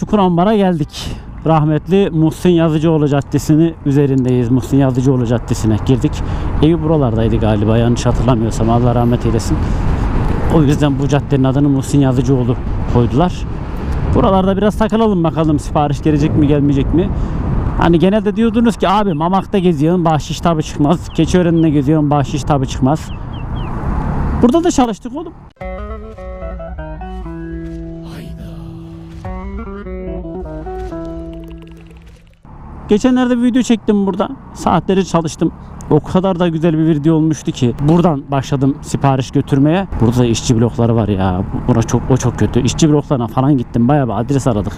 Çukurambar'a geldik. Rahmetli Muhsin Yazıcıoğlu Caddesi'ni üzerindeyiz. Muhsin Yazıcıoğlu Caddesi'ne girdik. Evi buralardaydı galiba yanlış hatırlamıyorsam Allah rahmet eylesin. O yüzden bu caddenin adını Muhsin Yazıcıoğlu koydular. Buralarda biraz takılalım bakalım sipariş gelecek mi gelmeyecek mi? Hani genelde diyordunuz ki abi Mamak'ta geziyorsun bahşiş tabi çıkmaz. Keçiören'de geziyorsun bahşiş tabi çıkmaz. Burada da çalıştık oğlum. Geçenlerde bir video çektim burada. Saatleri çalıştım. O kadar da güzel bir video olmuştu ki. Buradan başladım sipariş götürmeye. Burada da işçi blokları var ya. Bura çok o çok kötü. İşçi bloklarına falan gittim. Bayağı bir adres aradık.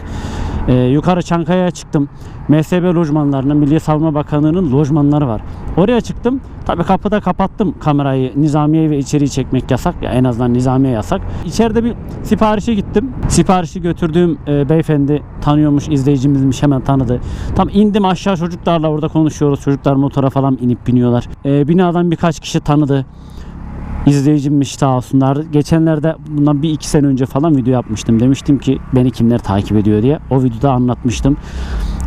Ee, yukarı Çankaya'ya çıktım. MSB lojmanlarının, Milli Savunma Bakanlığı'nın lojmanları var. Oraya çıktım. Tabii kapıda kapattım kamerayı. Nizamiye ve içeriği çekmek yasak. Ya en azından Nizamiye yasak. İçeride bir siparişe gittim. Siparişi götürdüğüm e, beyefendi tanıyormuş, izleyicimizmiş hemen tanıdı. Tam indim aşağı çocuklarla orada konuşuyoruz. Çocuklar motora falan inip biniyorlar. E, binadan birkaç kişi tanıdı izleyicimmiş sağ olsunlar. Geçenlerde bundan bir iki sene önce falan video yapmıştım. Demiştim ki beni kimler takip ediyor diye. O videoda anlatmıştım.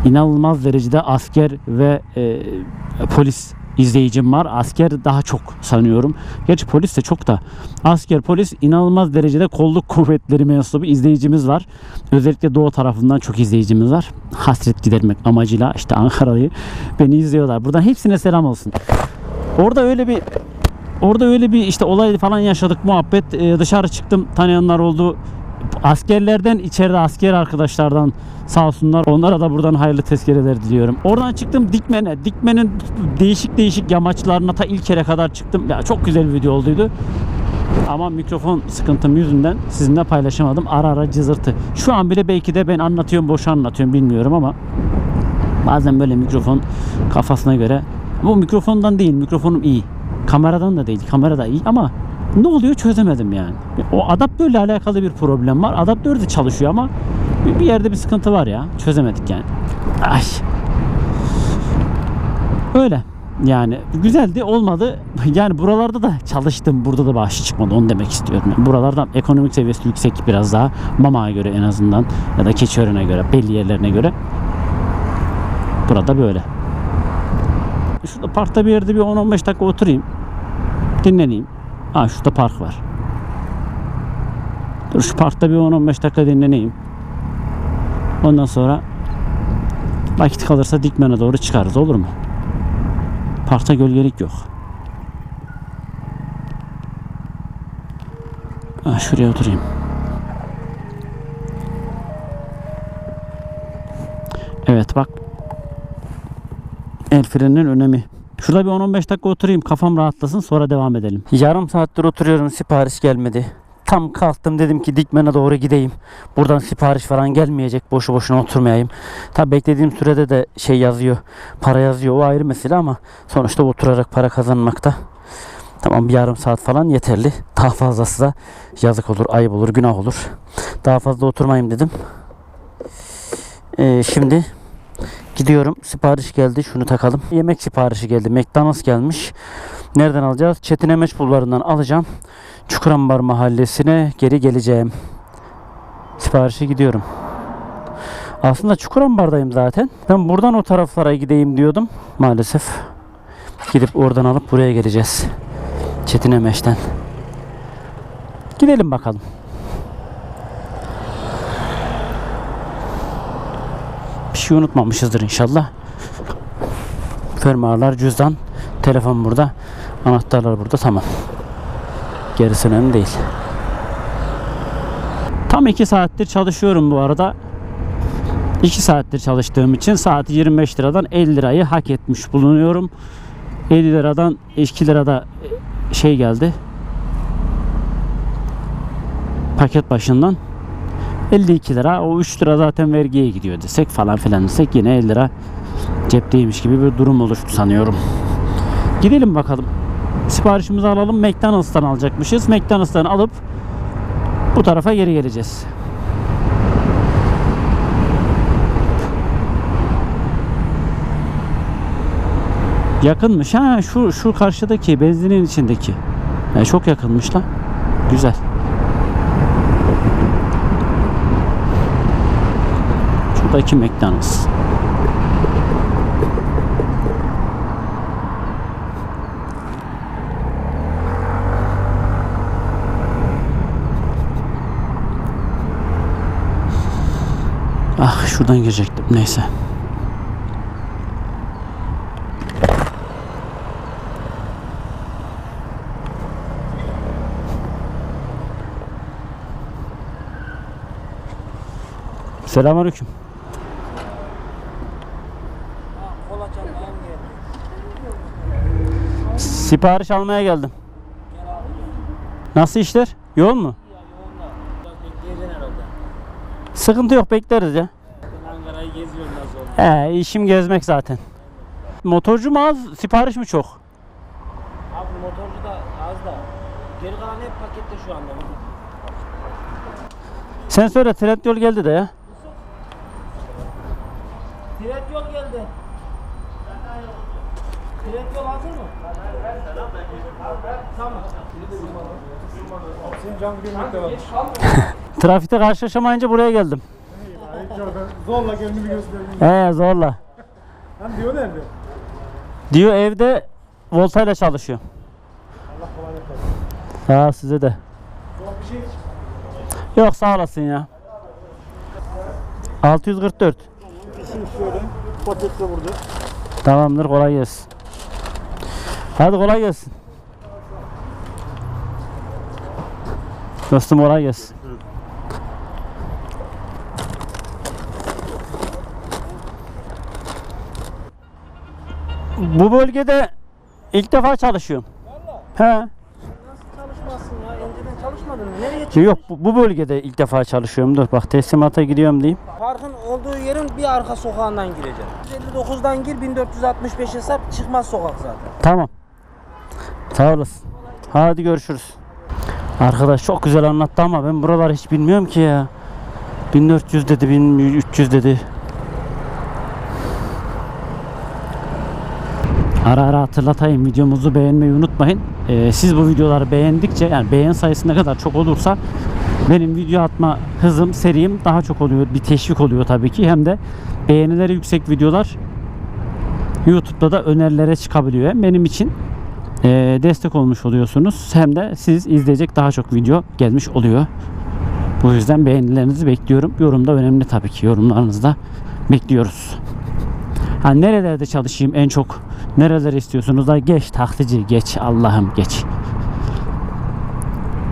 İnanılmaz derecede asker ve e, polis izleyicim var. Asker daha çok sanıyorum. Gerçi polis de çok da. Asker, polis inanılmaz derecede kolluk kuvvetleri mensubu izleyicimiz var. Özellikle doğu tarafından çok izleyicimiz var. Hasret gidermek amacıyla işte Ankara'yı beni izliyorlar. Buradan hepsine selam olsun. Orada öyle bir Orada öyle bir işte olay falan yaşadık muhabbet. Ee, dışarı çıktım tanıyanlar oldu. Askerlerden içeride asker arkadaşlardan sağ olsunlar. Onlara da buradan hayırlı tezkereler diliyorum. Oradan çıktım Dikmen'e. Dikmen'in değişik değişik yamaçlarına ta ilk kere kadar çıktım. Ya çok güzel bir video olduydu. Ama mikrofon sıkıntım yüzünden sizinle paylaşamadım. Ara ara cızırtı. Şu an bile belki de ben anlatıyorum boş anlatıyorum bilmiyorum ama bazen böyle mikrofon kafasına göre bu mikrofondan değil mikrofonum iyi. Kameradan da değil. Kamera da iyi ama ne oluyor çözemedim yani. O adaptörle alakalı bir problem var. Adaptör de çalışıyor ama bir- yerde bir sıkıntı var ya. Çözemedik yani. Ay. Öyle. Yani güzeldi olmadı. Yani buralarda da çalıştım. Burada da bağışı çıkmadı. Onu demek istiyorum. Yani buralardan ekonomik seviyesi yüksek biraz daha. Mama'ya göre en azından ya da Keçiören'e göre belli yerlerine göre. Burada böyle. Şurada parkta bir yerde bir 10-15 dakika oturayım. Dinleneyim. Ha şurada park var. Dur şu parkta bir 10-15 dakika dinleneyim. Ondan sonra vakit kalırsa Dikmen'e doğru çıkarız olur mu? Parkta gölgelik yok. Ha, şuraya oturayım. Evet bak El freninin önemi. Şurada bir 10-15 dakika oturayım kafam rahatlasın sonra devam edelim. Yarım saattir oturuyorum sipariş gelmedi. Tam kalktım dedim ki Dikmen'e doğru gideyim. Buradan sipariş falan gelmeyecek. Boşu boşuna oturmayayım. Tabi beklediğim sürede de şey yazıyor. Para yazıyor. O ayrı mesele ama sonuçta oturarak para kazanmakta. Tamam bir yarım saat falan yeterli. Daha fazlası da yazık olur, ayıp olur, günah olur. Daha fazla oturmayayım dedim. Ee, şimdi Gidiyorum. Sipariş geldi. Şunu takalım. Yemek siparişi geldi. McDonald's gelmiş. Nereden alacağız? Çetin Emeç bulvarından alacağım. Çukurambar mahallesine geri geleceğim. Siparişe gidiyorum. Aslında Çukurambar'dayım zaten. Ben buradan o taraflara gideyim diyordum. Maalesef. Gidip oradan alıp buraya geleceğiz. Çetin Emeç'ten. Gidelim bakalım. Bir şey unutmamışızdır inşallah. Fermuarlar, cüzdan, telefon burada. Anahtarlar burada tamam. Gerisi önemli değil. Tam 2 saattir çalışıyorum bu arada. 2 saattir çalıştığım için saati 25 liradan 50 lirayı hak etmiş bulunuyorum. 50 liradan 2 lirada şey geldi. Paket başından 52 lira. O 3 lira zaten vergiye gidiyor desek falan filan desek yine 50 lira cepteymiş gibi bir durum oluştu sanıyorum. Gidelim bakalım. Siparişimizi alalım. McDonald's'tan alacakmışız. McDonald's'tan alıp bu tarafa geri geleceğiz. Yakınmış. Ha şu şu karşıdaki benzinin içindeki. Yani çok yakınmış lan. Güzel. Şuradaki McDonald's. Ah şuradan girecektim neyse. Selamünaleyküm. Sipariş almaya geldim. Nasıl işler? Yoğun mu? Sıkıntı yok bekleriz ya. Ankara'yı geziyorum nasıl oldu? He işim gezmek zaten. Motorcu mu az, sipariş mi çok? Abi motorcu da az da. Geri kalan hep pakette şu anda. Sen söyle Trendyol geldi de ya. Tren yol geldi. Tren yol hazır mı? Trafikte karşılaşamayınca buraya geldim. Zorla kendimi göstereyim. He zorla. Lan diyor nerede? Diyor evde voltayla çalışıyor. Allah kolaylık versin. Ha size de. Zor bir şey. Yok sağ olasın ya. 644. İşin şöyle. Paketle burada. Tamamdır kolay gelsin. Hadi kolay gelsin. Dostum kolay gelsin. Bu bölgede ilk defa çalışıyorum. He. Nasıl çalışmazsın ya? Önceden çalışmadın mı? Nereye çıktın? Yok bu, bu bölgede ilk defa çalışıyorum. Dur bak teslimata gidiyorum diyeyim. Parkın olduğu yerin bir arka sokağından gireceksin. 159'dan gir 1465 hesap çıkmaz sokak zaten. Tamam. Sağ olasın. Hadi görüşürüz. Arkadaş çok güzel anlattı ama ben buraları hiç bilmiyorum ki ya. 1400 dedi, 1300 dedi. Ara ara hatırlatayım videomuzu beğenmeyi unutmayın. Ee, siz bu videoları beğendikçe yani beğen sayısı ne kadar çok olursa benim video atma hızım, serim daha çok oluyor. Bir teşvik oluyor tabii ki. Hem de beğenileri yüksek videolar YouTube'da da önerilere çıkabiliyor. Hem benim için destek olmuş oluyorsunuz hem de siz izleyecek daha çok video gelmiş oluyor. Bu yüzden beğenilerinizi bekliyorum. Yorum da önemli tabii ki. Yorumlarınızı da bekliyoruz. Ha nerelerde çalışayım en çok? Nereleri istiyorsunuz da geç taksici geç Allah'ım geç.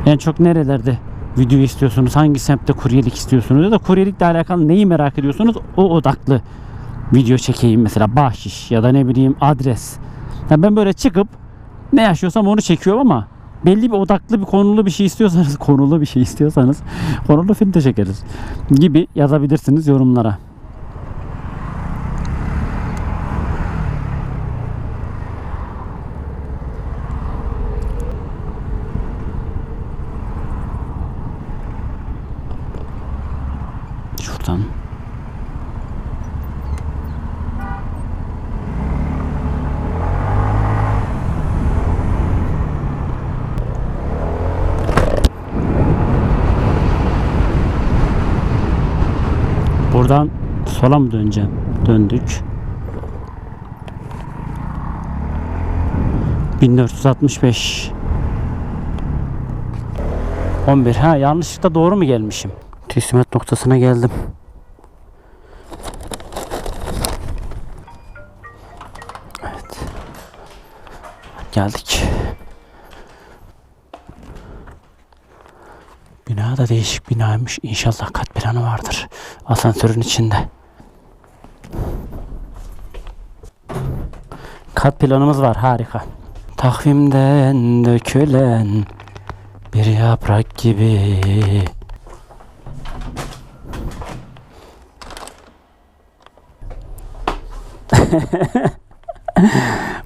En çok nerelerde video istiyorsunuz? Hangi semtte kuryelik istiyorsunuz? Ya da kuryelikle alakalı neyi merak ediyorsunuz? O odaklı video çekeyim mesela bahşiş ya da ne bileyim adres. Ya ben böyle çıkıp ne yaşıyorsam onu çekiyorum ama belli bir odaklı bir konulu bir şey istiyorsanız konulu bir şey istiyorsanız konulu film de çekeriz gibi yazabilirsiniz yorumlara. Şuradan. Buradan sola mı döneceğim? Döndük. 1465 11 ha yanlışlıkla doğru mu gelmişim? Teslimat noktasına geldim. Evet. Geldik. Bina da değişik binaymış. İnşallah kat planı vardır. Asansörün içinde. Kat planımız var. Harika. Takvimden dökülen bir yaprak gibi.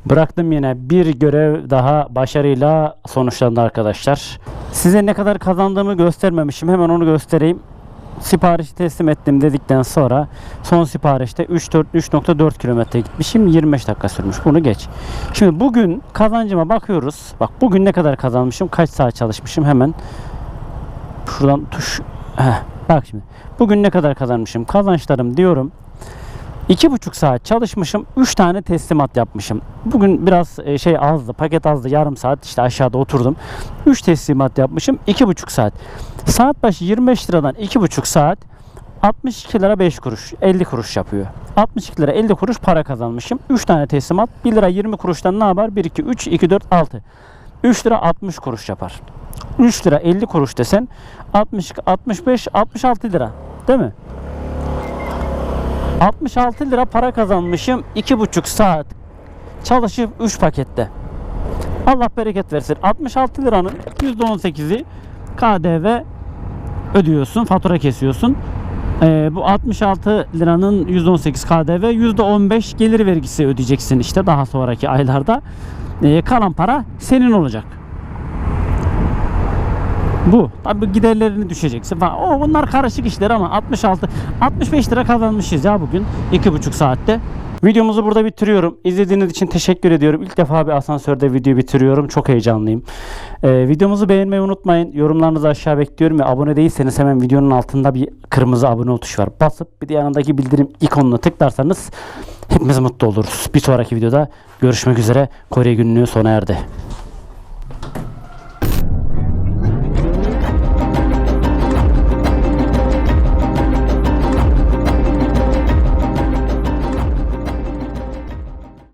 Bıraktım yine bir görev daha başarıyla sonuçlandı arkadaşlar. Size ne kadar kazandığımı göstermemişim. Hemen onu göstereyim. Siparişi teslim ettim dedikten sonra son siparişte 3.4 3.4 kilometre gitmişim. 25 dakika sürmüş. Bunu geç. Şimdi bugün kazancıma bakıyoruz. Bak bugün ne kadar kazanmışım? Kaç saat çalışmışım? Hemen şuradan tuş Heh. Bak şimdi. Bugün ne kadar kazanmışım? Kazançlarım diyorum. İki buçuk saat çalışmışım. Üç tane teslimat yapmışım. Bugün biraz e, şey azdı. Paket azdı. Yarım saat işte aşağıda oturdum. Üç teslimat yapmışım. iki buçuk saat. Saat başı 25 liradan iki buçuk saat 62 lira 5 kuruş. 50 kuruş yapıyor. 62 lira 50 kuruş para kazanmışım. 3 tane teslimat. 1 lira 20 kuruştan ne yapar? 1, 2, 3, 2, 4, 6. 3 lira 60 kuruş yapar. 3 lira 50 kuruş desen 60, 65, 66 lira. Değil mi? 66 lira para kazanmışım 2,5 saat çalışıp 3 pakette. Allah bereket versin. 66 liranın %18'i KDV ödüyorsun, fatura kesiyorsun. Ee, bu 66 liranın %18 KDV, %15 gelir vergisi ödeyeceksin işte daha sonraki aylarda. Ee, kalan para senin olacak. Bu. Tabii giderlerini düşeceksin falan. O bunlar karışık işler ama 66 65 lira kazanmışız ya bugün 2,5 saatte. Videomuzu burada bitiriyorum. İzlediğiniz için teşekkür ediyorum. İlk defa bir asansörde video bitiriyorum. Çok heyecanlıyım. Ee, videomuzu beğenmeyi unutmayın. Yorumlarınızı aşağı bekliyorum ve abone değilseniz hemen videonun altında bir kırmızı abone ol tuşu var. Basıp bir de yanındaki bildirim ikonuna tıklarsanız hepimiz mutlu oluruz. Bir sonraki videoda görüşmek üzere. Kore günlüğü sona erdi.